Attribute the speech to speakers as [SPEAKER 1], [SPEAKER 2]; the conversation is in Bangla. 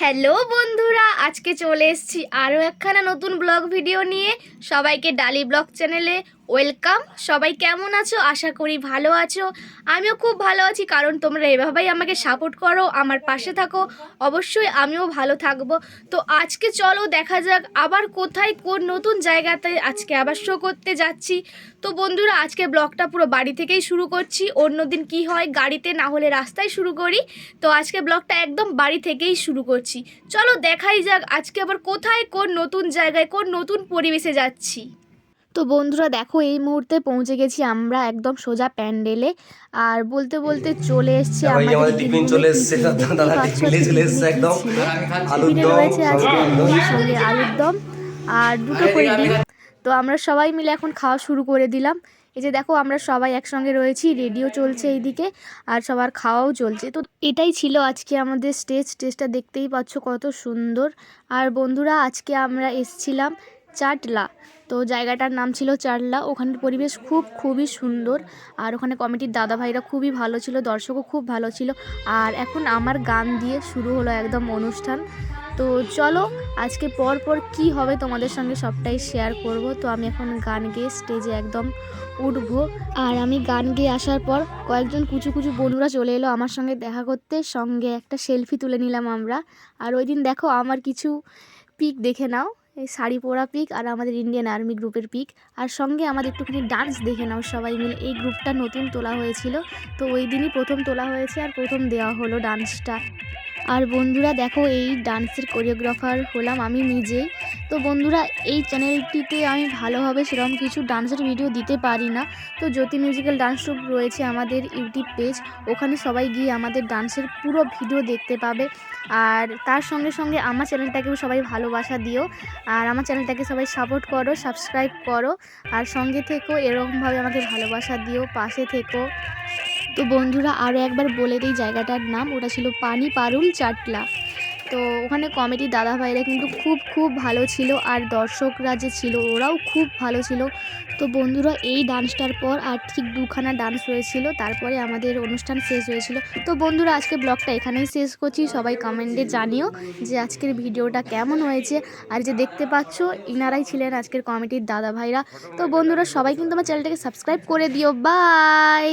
[SPEAKER 1] হ্যালো বন্ধুরা, আজকে চলে এসছি আরও একখানা নতুন ব্লগ ভিডিও নিয়ে। সবাইকে ডালি ব্লগ চ্যানেলে ওয়েলকাম। সবাই কেমন আছো? আশা করি ভালো আছো। আমিও খুব ভালো আছি, কারণ তোমরা এভাবেই আমাকে সাপোর্ট করো, আমার পাশে থাকো। অবশ্যই আমিও ভালো থাকব। তো আজকে চলো, দেখা যাক আবার কোথায়, কোন নতুন জায়গাতে আজকে আবার শো করতে যাচ্ছি। তো বন্ধুরা, আজকে ব্লগটা পুরো বাড়ি থেকেই শুরু করছি। অন্যদিন কি হয়, গাড়িতে না হলে রাস্তায় শুরু করি। তো আজকে ব্লগটা একদম বাড়ি থেকেই শুরু করছি। চলো, দেখাই যাক আজকে আবার কোথায়, কোন নতুন জায়গায়, কোন নতুন পরিবেশে যাচ্ছি। তো বন্ধুরা দেখো এই মুহূর্তে পৌঁছে গেছি আমরা একদম সোজা প্যান্ডেলে। আর বলতে বলতে চলে এসছে
[SPEAKER 2] আমাদের টিফিন চলে এসছে, দাদা টিফিনে চলে এসছে একদম। আলুর দম,
[SPEAKER 1] রয়েছে আজকে সঙ্গে আলুর দম। আর দুটো করে ডিম। তো আমরা সবাই মিলে এখন খাওয়া শুরু করে দিলাম। এই যে দেখো আমরা সবাই একসঙ্গে রয়েছি রেডিও চলছে এইদিকে আর সবার খাওয়াও চলছে। তো এটাই ছিল আজকে আমাদের স্টেজ। স্টেজটা দেখতেই পাচ্ছ কত সুন্দর। আর বন্ধুরা আজকে আমরা এসছিলাম চাটলা। তো জায়গাটার নাম ছিল চাটলা। ওখানের পরিবেশ খুব, খুবই সুন্দর। আর ওখানে কমিটির দাদা ভাইরা খুবই ভালো ছিল, দর্শকও খুব ভালো ছিল। আর এখন আমার গান দিয়ে শুরু হলো একদম অনুষ্ঠান। তো চলো, আজকে পর পর কি হবে তোমাদের সঙ্গে সবটাই শেয়ার করব। তো আমি এখন গান গেয়ে স্টেজে একদম উঠবো। আর আমি গান গেয়ে আসার পর কয়েকজন কুচু কুচু বন্ধুরা চলে এলো আমার সঙ্গে দেখা করতে। সঙ্গে একটা সেলফি তুলে নিলাম আমরা। আর ওই দিন দেখো, আমার কিছু পিক দেখে নাও। এই শাড়ি পরা পিক আর আমাদের ইন্ডিয়ান আর্মি গ্রুপের পিক আর সঙ্গে আমাদের একটুখানি ডান্স দেখে নাও সবাই মিলে। এই গ্রুপটা নতুন তোলা হয়েছিল। তো ওই দিনই প্রথম তোলা হয়েছে আর প্রথম দেওয়া হলো ডান্সটা আর বন্ধুরা দেখো, এই ডান্সের কোরিওগ্রাফার হলাম আমি নিজেই। তো বন্ধুরা, এই চ্যানেলটিতে আমি ভালোভাবে সেরকম কিছু ডান্সের ভিডিও দিতে পারি না। তো জ্যোতি মিউজিক্যাল ডান্স গ্রুপ রয়েছে আমাদের ইউটিউব পেজ। ওখানে সবাই গিয়ে আমাদের ডান্সের পুরো ভিডিও দেখতে পাবে। আর তার সঙ্গে সঙ্গে আমার চ্যানেলটাকেও সবাই ভালোবাসা দিও। আর আমার চ্যানেলটাকে সবাই সাপোর্ট করো সাবস্ক্রাইব করো। আর সঙ্গে থেকেও এরকমভাবে আমাকে ভালোবাসা দিও, পাশে থেকো। তো বন্ধুরা আরও একবার বলে দিই জায়গাটার নাম, ওটা ছিল পানি পারুল চাটলা। তো ওখানে কমেডি দাদা ভাইরা কিন্তু খুব খুব ভালো ছিল আর দর্শকরা যে ছিল ওরাও খুব ভালো ছিল। তো বন্ধুরা এই ডান্সটার পর আর ঠিক দুখানা ডান্স হয়েছিল, তারপরে আমাদের অনুষ্ঠান শেষ হয়েছিল। তো বন্ধুরা আজকে ব্লগটা এখানেই শেষ করছি, সবাই কমেন্টে জানিও যে আজকের ভিডিওটা কেমন হয়েছে। আর যে দেখতে পাচ্ছ, ইনারাই ছিলেন আজকের কমেডির দাদা ভাইরা তো বন্ধুরা সবাই কিন্তু আমার চ্যানেলটাকে সাবস্ক্রাইব করে দিও। বাই